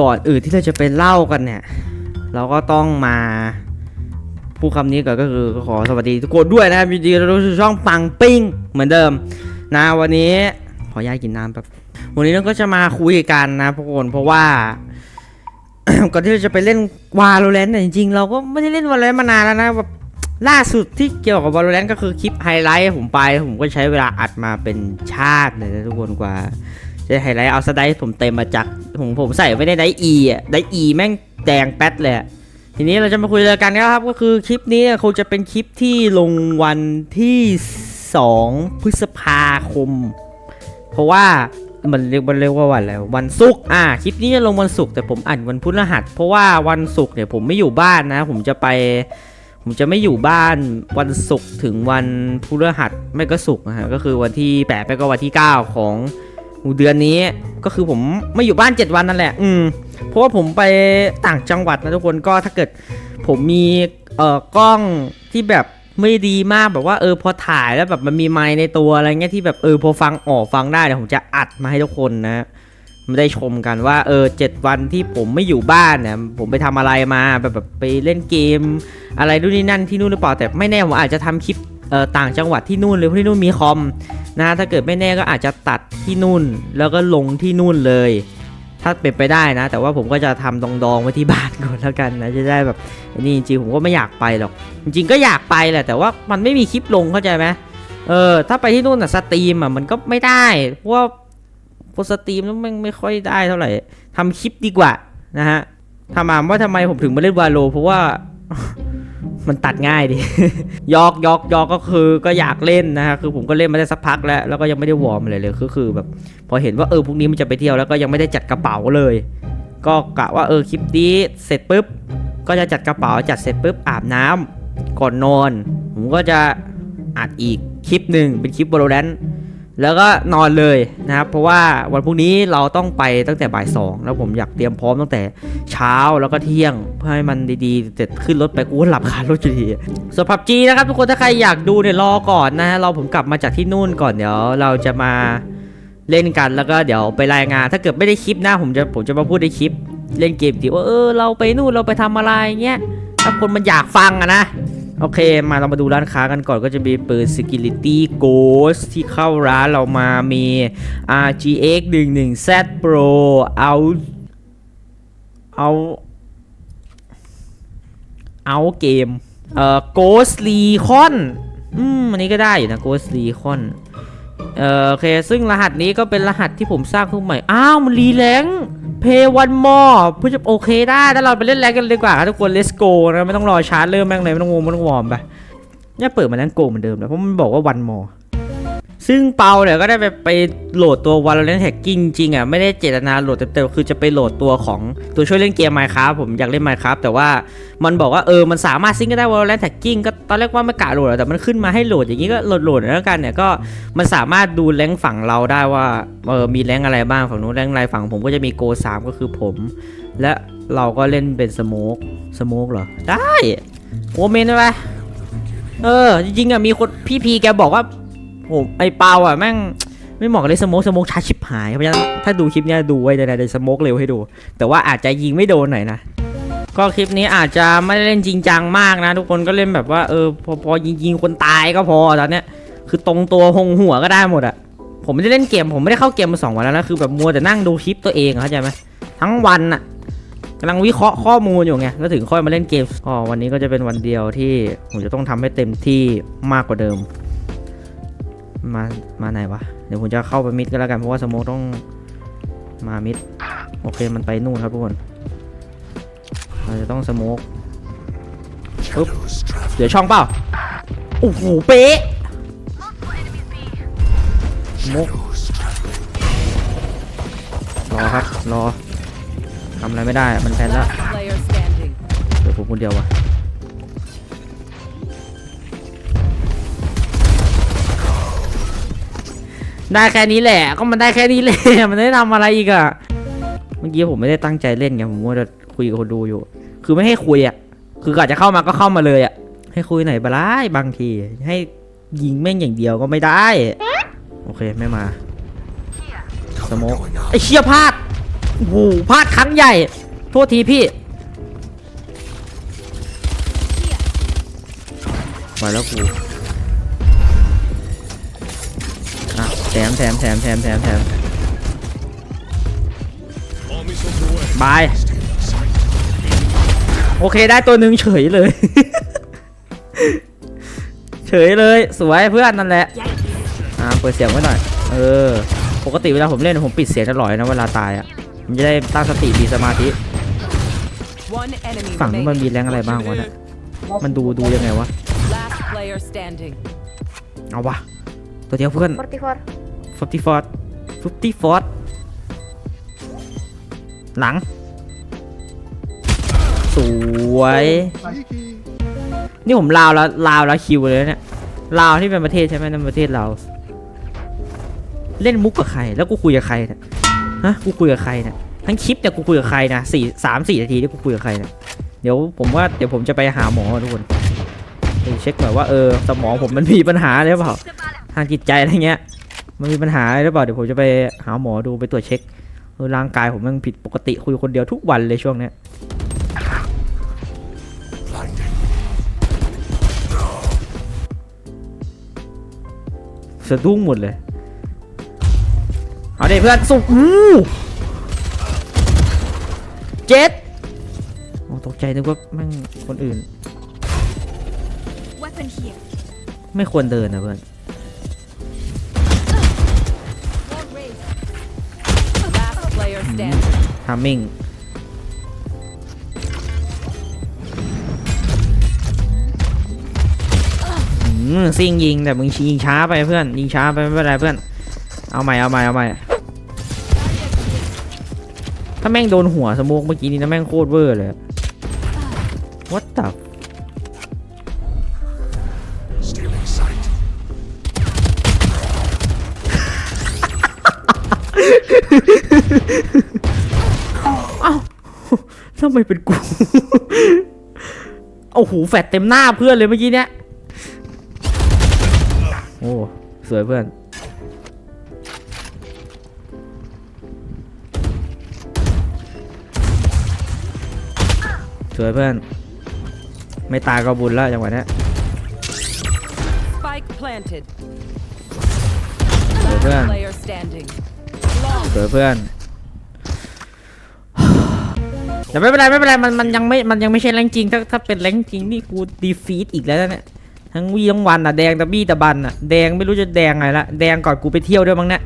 ก่อนอื่นที่เราจะไปเล่ากันเนี่ย เราก็ต้องมาพูดคำนี้ก่อนก็คือขอสวัสดีทุกคนด้วยนะครับยินดีต้อนรับสู่ช่องปังปิ้งเหมือนเดิม นะวันนี้ขออนุญาตกินน้ำแบบวันนี้เราก็จะมาคุยกันนะทุกคนเพราะว่าก่อนที่เราจะไปเล่นวาโลแรนต์เนี่ยจริงๆ เราก็ไม่ได้เล่นวาโลแรนต์มานานแล้วนะแบบล่าสุดที่เกี่ยวกับวาโลแรนต์ก็คือคลิปไฮไลท์ผมไป ผมก็ใช้เวลาอัดมาเป็นชาติเลยนะทุกคนกว่า จะไฮไลท์เอาสไดร์ผมเต็มมาจากผมผมใส่ไว้ในไดอีอะไดอีแม่งแดงแป๊ดเลยอะทีนี้เราจะมาคุยกันนะครับก็คือคลิปนี้เนี่ยคงจะเป็นคลิปที่ลงวันที่ 2 พฤษภาคม เพราะว่ามันเรียกมันเรียกว่าวันอะไรวะวันศุกร์อ่าคลิปนี้จะลงวันศุกร์แต่ผมอ่านวันพุธรหัส เพราะว่าวันศุกร์เนี่ยผมไม่อยู่บ้านนะ ผมจะไป ผมจะไม่อยู่บ้านวันศุกร์ถึงวันพฤหัสไม่ก็ศุกร์นะฮะก็คือวันที่8ไปก็วันที่ 9 ของ เดือนนี้ก็คือผมไม่อยู่บ้าน 7 วันนั่นแหละ อืม เพราะว่าผมไปต่างจังหวัดนะทุกคนก็ถ้าเกิดผมมีเอ่อกล้องที่แบบไม่ดีมากแบบว่าเออพอถ่ายแล้วแบบมันมีไมค์ในตัวอะไรเงี้ยที่แบบเออพอฟังออกฟังได้เดี๋ยวผมจะอัดมาให้ทุกคนนะไม่ได้ชมกันว่าเออเจ็ดวันที่ผมไม่อยู่บ้านเนี่ยผมไปทำอะไรมาแบบแบบไปเล่นเกม อะไรนู่นนี่นั่นที่นู่นหรือเปล่าแต่ไม่แน่ผมอาจจะทำคลิป ต่างจังหวัดที่นู่นเลยเพราะที่นู่นมีคอมนะถ้าเกิดไม่แน่ก็อาจจะตัดที่นู่นแล้วก็ลงที่นู่นเลย ถ้าเป็นไปได้นะ แต่ว่าผมก็จะทำดองๆไว้ที่บ้านก่อนแล้วกันนะจะได้แบบนี่จริงผมก็ไม่อยากไปหรอก จริงก็อยากไปแหละแต่ว่ามันไม่มีคลิปลงเข้าใจไหมเออถ้าไปที่นู่นอะสตรีมอะมันก็ไม่ได้เพราะว่าพสตรีมแล้วมันไม่ค่อยได้เท่าไหร่ทำคลิปดีกว่านะฮะถามว่าทำไมผมถึงมาเล่นวาโลเพราะว่า มันตัดง่ายดิ ยอกยอกยอกก็คือก็อยากเล่นนะฮะคือผมก็เล่นมาได้สักพักแล้ว แล้วก็ยังไม่ได้วอร์มอะไรเลยคือคือแบบ พอเห็นว่าเออพรุ่งนี้มันจะไปเที่ยวแล้วก็ยังไม่ได้จัดกระเป๋าเลย ก็กะว่าเออคลิปนี้เสร็จปุ๊บ ก็จะจัดกระเป๋าจัดเสร็จปุ๊บอาบน้ำก่อนนอน ผมก็จะอัดอีกคลิปหนึ่งเป็นคลิป Valorant แล้วก็นอนเลยนะครับเพราะว่าวันพรุ่งนี้เราต้องไปตั้งแต่บ่ายสองแล้วผมอยากเตรียมพร้อมตั้งแต่เช้าแล้วก็เที่ยงเพื่อให้มันดีๆเสร็จขึ้นรถไปกูหลับคารถอยู่ดีส่วนพับจีนะครับทุกคนถ้าใครอยากดูเนี่ยรอก่อนนะเราผมกลับมาจากที่นู่นก่อนเดี๋ยวเราจะมาเล่นกันแล้วก็เดี๋ยวไปรายงาน ถ้าเกิดไม่ได้คลิปน้าผมจะผมจะมาพูดในคลิป เล่นเกมที่ว่าเออเราไปนู่นเราไปทำอะไรเงี้ยถ้าคนมันอยากฟังอะนะ โอเค มาเรามาดูร้านค้ากันก่อนก็จะมีปืน Security Ghost ที่เข้าร้านเรามามี RGX 11 Z Pro เอาเอาเอาเกม เอ่อ Ghost Recon อืมอันนี้ก็ได้อยู่นะ Ghost Recon เออโอเค ซึ่งรหัสนี้ก็เป็นรหัสที่ผมสร้างขึ้นใหม่ อ้าว มันรีแรงเพย์วันมอเพื่อจะโอเคได้ถ้าเราไปเล่นแรงกันเลยดีกว่าครับทุกคน let's go นะ ไม่ต้องรอชาร์จเริ่มแม่งเลย ไม่ต้องงงไม่ต้องวอร์มไปเนี่ยเปิดมาแรงโกเหมือนเดิมเลยเพราะมันบอกว่าวันมอ ซึ่งเปาเนี่ยก็ได้ไปไปโหลดตัว Valorant Hacking จริงอะไม่ได้เจตนาโหลดเต็มๆคือจะไปโหลดตัวของตัวช่วยเล่นเกม Minecraft ผมอยากเล่น Minecraft แต่ว่ามันบอกว่าเออมันสามารถซิงก์ได้ Valorant Hacking ก็ตอนแรกว่าไม่กะโหลดแต่มันขึ้นมาให้โหลดอย่างนี้ก็โหลดโหลดแล้วกันเนี่ยก็มันสามารถดูแรงฝั่งเราได้ว่าเออมีแรงอะไรบ้างฝั่งนู้นแรงอะไรฝั่งผมก็จะมีโก3ก็คือผม และเราก็เล่นเป็นสโมกสโมกเหรอได้โอเมนได้ไหมเออจริงๆอะมีคนพี่พีแกบอกว่า ผมไอเปาอะแม่งไม่เหมาะกับเลยสโมกสโมกช้าชิบหายเพราะฉะนั้นถ้าดูคลิปเนี้ยดูไว้ในในสโมกเร็วให้ดู แต่ว่าอาจจะยิงไม่โดนหน่อยนะก็คลิปนี้อาจจะไม่ได้เล่นจริงจังมากนะ ทุกคนก็เล่นแบบว่าเออพอพอยิงยิงคนตายก็พอตอนเนี้ยคือตรงตัวหงหัวก็ได้หมดอะผมไม่ได้เล่นเกมผมไม่ได้เข้าเกมมาสองวันแล้วนะคือแบบมัวแต่นั่งดูคลิปตัวเองเข้าใจไหมทั้งวันอะกำลังวิเคราะห์ข้อมูลอยู่ไงแล้วถึงค่อยมาเล่นเกมอ๋อวันนี้ก็จะเป็นวันเดียวที่ผมจะต้องทำให้เต็มที่มากกว่าเดิม มา มาไหนวะ เดี๋ยวผมจะเข้าไปมิดก็แล้วกันเพราะว่าสโมกต้องมามิด โอเคมันไปนู่นครับทุกคน เราจะต้องสโมกปึ๊บเดี๋ยวช่องเปล่า โอ้โห เป๊ะสโมกรอครับ รอทำอะไรไม่ได้อะมันแพนแล้ว Player standing. เดี๋ยวผมคนเดียววะ ได้แค่นี้แหละ ก็มันได้แค่นี้แหละ มันได้ทำอะไรอีกอะเมื่อกี้ผมไม่ได้ตั้งใจเล่นไงผมว่าจะคุยกับคนดูอยู่ คือไม่ให้คุยอะคืออาจจะเข้ามาก็เข้ามาเลยอะให้คุยหน่อยบลายบางที ให้ยิงแม่งอย่างเดียวก็ไม่ได้ โอเคไม่มาสโมกไอเชียพลาดโอ้โหพลาดครั้งใหญ่ โทษทีพี่ไปแล้วกู ถมแถมแถมแถมแถมแถม All missiles away. บาย โอเคได้ตัวหนึ่งเฉยเลย เฉยเลย สวยเพื่อนนั่นแหละ อ่าเปิดเสียงไว้หน่อย เออ ปกติเวลาผมเล่นผมปิดเสียงตลอดเลยนะเวลาตายอะ มันจะได้ตั้งสติมีสมาธิ One enemy ฝั่งนู้นมันมี remaining. แรงอะไรบ้างวะเนี่ย มันดูดูยังไงวะ Last player standing. เอาวะตัวเดียวเพื่อน44 ฟิฟตี้ฟอร์ดฟิฟตี้ฟอร์ดหลัง สวย นี่ผมลาวแล้วลาวแล้วคิวเลยเนี่ยลาวที่เป็นประเทศใช่ไหมนั่นประเทศเรา เล่นมุกกับใคร แล้วกูคุยกับใครเนี่ยฮะกูคุยกับใครเนี่ยทั้งคลิปเนี่ยกูคุยกับใครนะสี่สามสี่นาทีที่กูคุยกับใครเนี่ยเดี๋ยวผมว่าเดี๋ยวผมจะไปหาหมอทุกคนไปเช็คหน่อยว่าเออสมองผมมันมีปัญหาหรือเปล่าทางจิตใจอะไรเงี้ย มันมีปัญหาอะไรหรือเปล่าเดี๋ยวผมจะไปหาหมอดูไปตรวจเช็คเออร่างกายผมมันผิดปกติคุยคนเดียวทุกวันเลยช่วงเนี้ยสะดุ้งหมดเลย เอาเด็เพื่อนสุกอู้เจ็ดโอ้ตกใจนึกว่าแม่งคนอื่น Weapon here ไม่ควรเดินนะเพื่อน ทามมิ่งอืมซิ่งยิงแต่มึงยิงช้าไปเพื่อนยิงช้าไปไม่เป็นไรเพื่อน เอาใหม่เอาใหม่เอาใหม่ถ้าแม่งโดนหัวสโมกเมื่อกี้นี้นะแม่งโคตรเวอร์เลย What the ไมเป็นกูโอ้โหแฟดเต็มหน้าเพื่อนเลยเมื่อกี้เนี้ย โอ้สวยเพื่อน สวยเพื่อน ไม่ตายก็บุญแล้วจังหวะเนี้ย Spike planted. สวยเพื่อน Last player standing. สวยเพื่อน แต่ไม่เป็นไรไม่เป็นไรมันมันยังไม่มันยังไม่ใช่แรงจริงถ้าถ้าเป็นแรงจริงนี่กูดีฟีดอีกแล้วนะเนี่ยทั้งวีทั้งวันอะแดงตะบี้ตะบันอะแดงไม่รู้จะแดงไงละแดงก่อนกูไปเที่ยวด้วยมั้งเนี่ย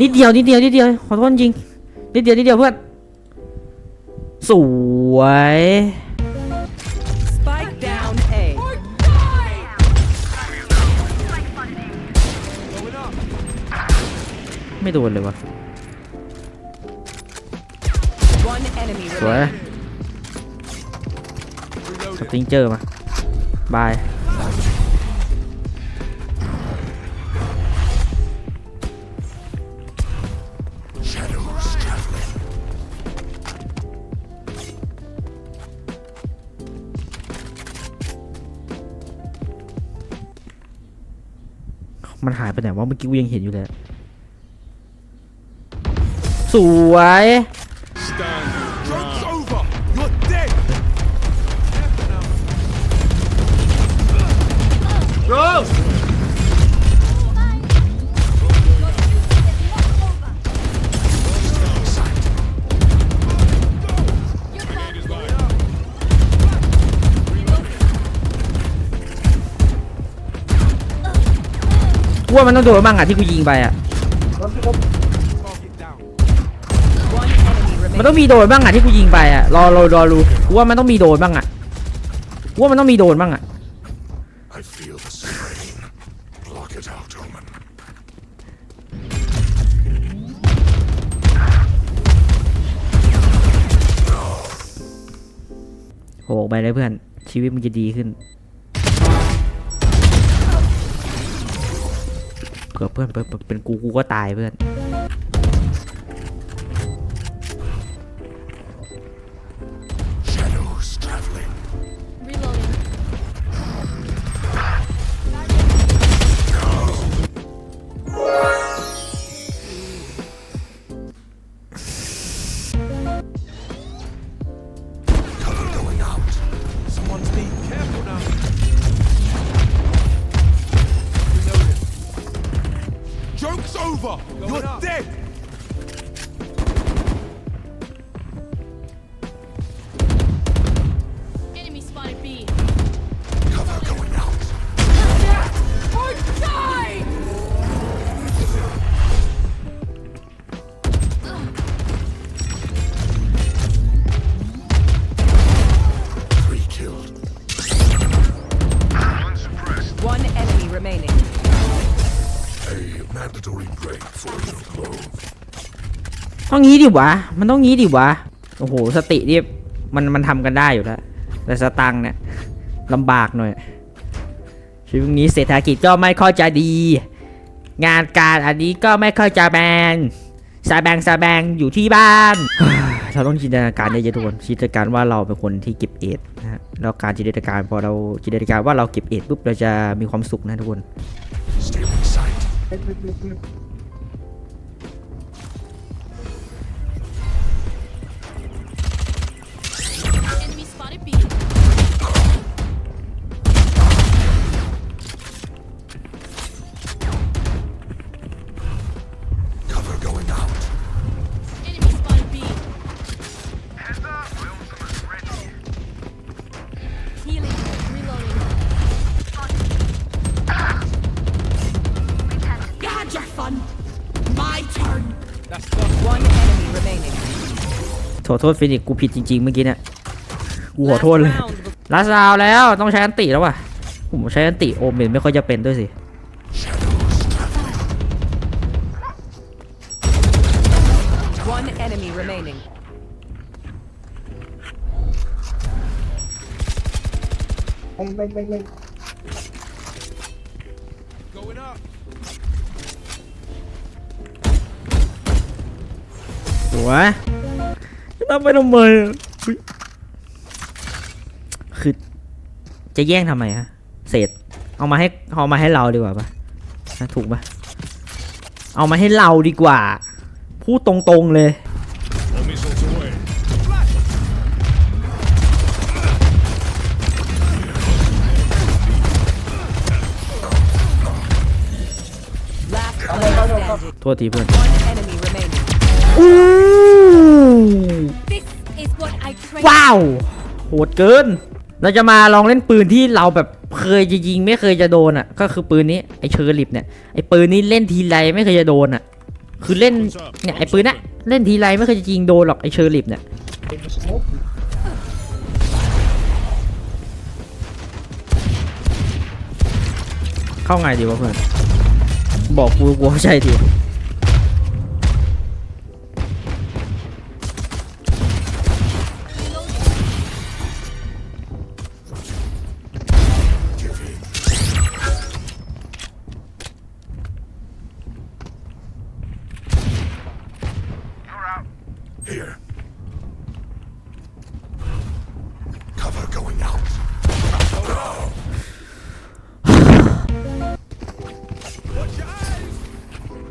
นิดเดียวนิดเดียวนิดเดียวขอโทษจริงนิดเดียวนิดเดียวเพื่อนสวย Spike down A. ไม่โดนเลยวะ One enemy สวย remaining. สปริงเจอร์มา บาย ไปไหนวะเมื่อกี้กูยังเห็นอยู่เลยสวย กูว่ามันต้องโดนบ้างอะที่กูยิงไปอะมันต้องมีโดนบ้างอะที่กูยิงไปอะรอรอรอรูกูว่ามันต้องมีโดนบ้างอะกูว่ามันต้องมีโดนบ้างอะโหไปเลยเพื่อนชีวิตมันจะดีขึ้น เผื่อเพื่อนเป็นเป็นกูกูก็ตายเพื่อน ต้องงี้ดิวะ มันต้องงี้ดิวะ โอ้โห สตินี่มันมันทำกันได้อยู่แล้ว แต่สตังค์เนี่ยลำบากหน่อยชีวิตนี้เศรษฐกิจก็ไม่ค่อยจะดี งานการอันนี้ก็ไม่ค่อยจะแบงสาแบงสาแบงอยู่ที่บ้านเราต้องจินตนาการเยอะๆทุกคนจินตนาการว่าเราเป็นคนที่เก็บเอดนะฮะแล้วการจินตนาการพอเราจินตนาการว่าเราเก็บเอดปุ๊บเราจะมีความสุขนะทุกคน Evet, evet, evet. Enemy spotted B. โทษโทษฟินิกซ์กูผิดจริงๆเมื่อกี้เนี่ยกูขอ Last โทษเลย round. ลาซาวแล้วต้องใช้อันติแล้วว่ะผมใช้อันติโอเมนไม่ค่อยจะเป็นด้วยสิ Shadows traveling. One enemy remaining. Going up. หัวจะ ทำไปทำไมอะเฮ้ยคือจะแย่งทำไมฮะ เศษ เอามาให้เอามาให้เราดีกว่าปะนะถูกปะเอามาให้เราดีกว่า พูดตรงๆเลย All missiles away. Last player standing. โทษทีเพื่อน One enemy remaining. อู้ ว้าว โหดเกิน เราจะมาลองเล่นปืนที่เราแบบเคยจะยิงไม่เคยจะโดนอะ ก็คือปืนนี้ไอเชอร์ลิปเนี่ยไอปืนนี้เล่นทีไรไม่เคยจะโดนอะ คือเล่นเนี่ยไอปืนน่ะเล่นทีไรไม่เคยจะยิงโดนหรอกไอเชอร์ลิปเนี่ยเข้าไงดีวะเพื่อนบอกกูกูเข้าใจที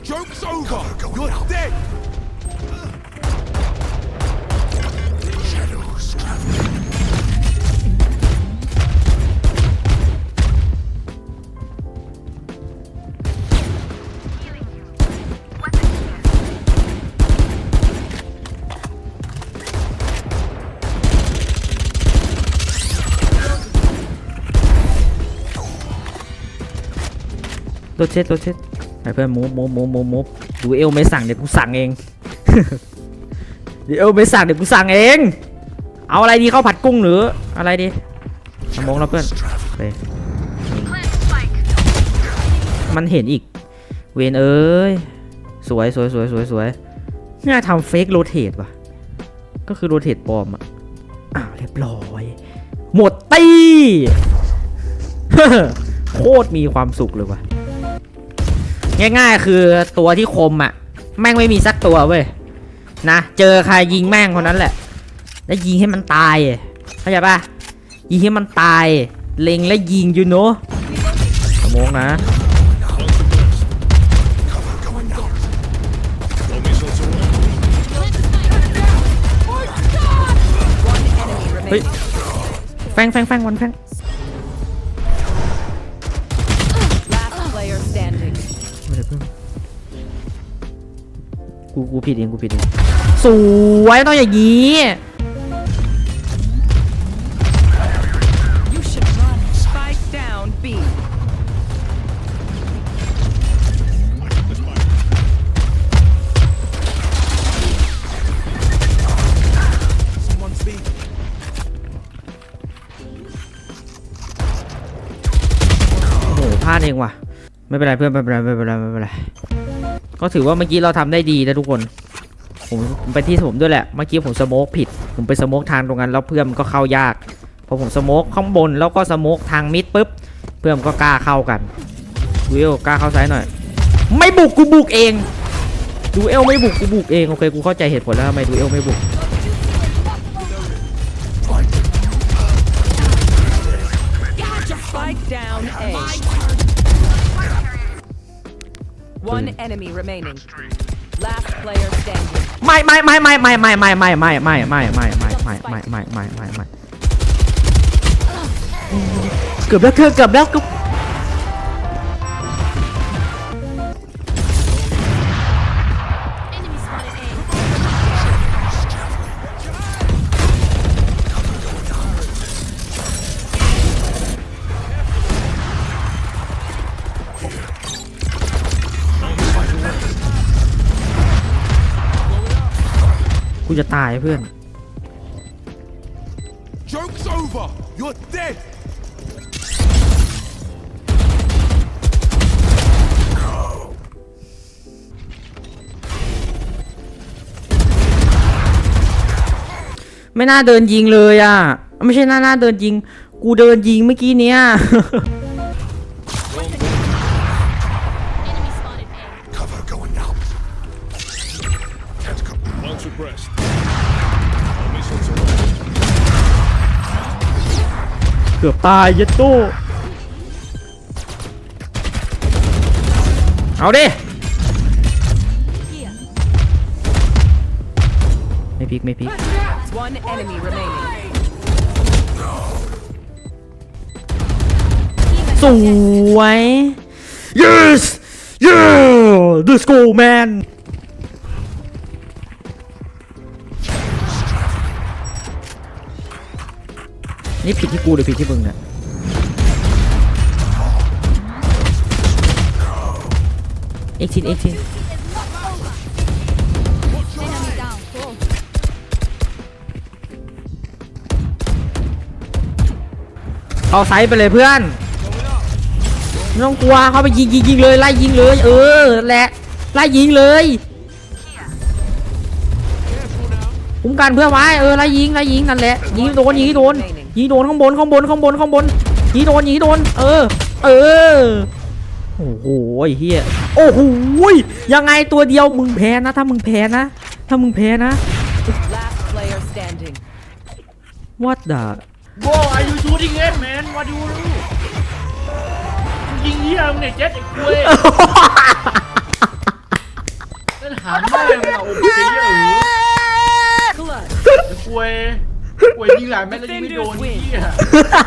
Joke's over. You're dead. Shadows traveling. Tôi รถเช็ดรถเช็ด ไปเพื่อนมูฟมูฟมูฟมูฟมูฟดูเอลไม่สั่งเดี๋ยวกูสั่งเองเดี๋ยวเอลไม่สั่งเดี๋ยวกูสั่งเอง เอาอะไรดีข้าวผัดกุ้งหรืออะไรดีสมองแล้วเพื่อนไปมันเห็นอีก เวนเอ้ยสวยสวยสวยสวยสวยน่าทำเฟกโรเทตว่ะ ก็คือโรเทตปลอมอะอ้าวเรียบร้อย หมดตี้โคตรมีความสุขเลยว่ะ ง่ายๆคือตัวที่คมอะ แม่งไม่มีสักตัวเว้ยนะเจอใครยิงแม่งคนนั้นแหละ แล้วยิงให้มันตายเข้าใจปะยิงให้มันตาย เล็งและยิงอยู่เนาะสมองนะ Throw missiles around. One enemy remaining. แฟงแฟงแฟงวันแฟง กูกูผิดเองกูผิดเองสวยต้องอย่างนี้ You should run. Spike down B. Someone's beat. โอ้โหพลาดเองว่ะ ไม่เป็นไรเพื่อนไม่เป็นไรไม่เป็นไรไม่เป็นไร ก็ถือว่าเมื่อกี้เราทำได้ดีนะทุกคน ผมไปที่ผมด้วยแหละ เมื่อกี้ผมสโมกผิด ผมไปสโมกทางตรงนั้นแล้วเพื่อนมันก็เข้ายากพอผมสโมกข้างบนแล้วก็สโมกทางมิดปุ๊บ เพื่อนมันก็กล้าเข้ากันดูเอลกล้าเข้าซ้ายหน่อย ไม่บุกกูบุกเอง ดูเอลไม่บุกกูบุกเองโอเคกูเข้าใจเหตุผลแล้วทำไมดูเอลไม่บุก One enemy remaining. Last player standing. ไม่ไม่ไม่ไม่ไม่ไม่ไม่ไม่ไม่ไม่ไม่ไม่ไม่ไม่ไม่ไม่ไม่ไม่ไม่เกือบแล้วเกือบเกือบแล้วเกือบ จะตายเพื่อน Joke's over. You're dead. ไม่น่าเดินยิงเลยอะ ไม่ใช่หน้าหน้าเดินยิง กูเดินยิงเมื่อกี้เนี้ย เกือบตายเยัดโตเอาดิไม่พลิกไม่พลิก One enemy remaining. สวย yes yeah let's go man นี่ผิดที่กูหรือผิดที่มึงเนี่ยเอ็กซินเอ็กซิน Enemy down. Cool. เข้าไซส์ไปเลยเพื่อนไม่ต้องกลัวเข้าไปยิงยิงยิงเลยไล่ยิงเลยเออแหละไล่ยิงเลยคุ้มกันเพื่อนไว้เออไล่ยิงไล่ยิงนั่นแหละยิงให้โดนยิงให้โดน ยิงโดนข้างบนข้างบนข้างบนข้างบนยิงโดนยิงโดน เออ เออโอ้โหไอ้เฮียโอ้โหยังไงตัวเดียวมึงแพ้นะถ้ามึงแพ้นะ ถ้ามึงแพ้นะ Last player standing. what the Bro, are you shooting it, man? What do you do? ยิงเหี้ยมึงเนี่ยเจ็ดไอ้คุยนั่นหามแม่งอะโอ้โหเหี้ยเออ Clutch. ไอ้คุยคุ ยยิงหลายแม่งแล้วยิงไม่โดนเหี้ย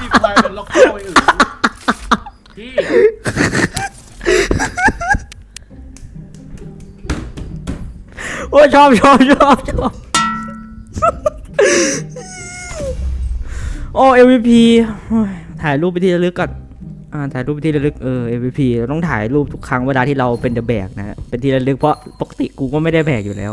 ที่ไฟเป็นล็อกเข้าไอ้เออเหี้ยโอ้ยชอบชอบชอบชอบโอ้ MVP โอ้ยถ่ายรูปไปที่ระลึกก่อนอ่าถ่ายรูปไปที่ระลึกเออ MVP เราต้องถ่ายรูปทุกครั้งเวลาที่เราเป็นเดอะแบกนะฮะเป็นที่ระลึกเพราะปกติกูก็ไม่ได้แบกอยู่แล้ว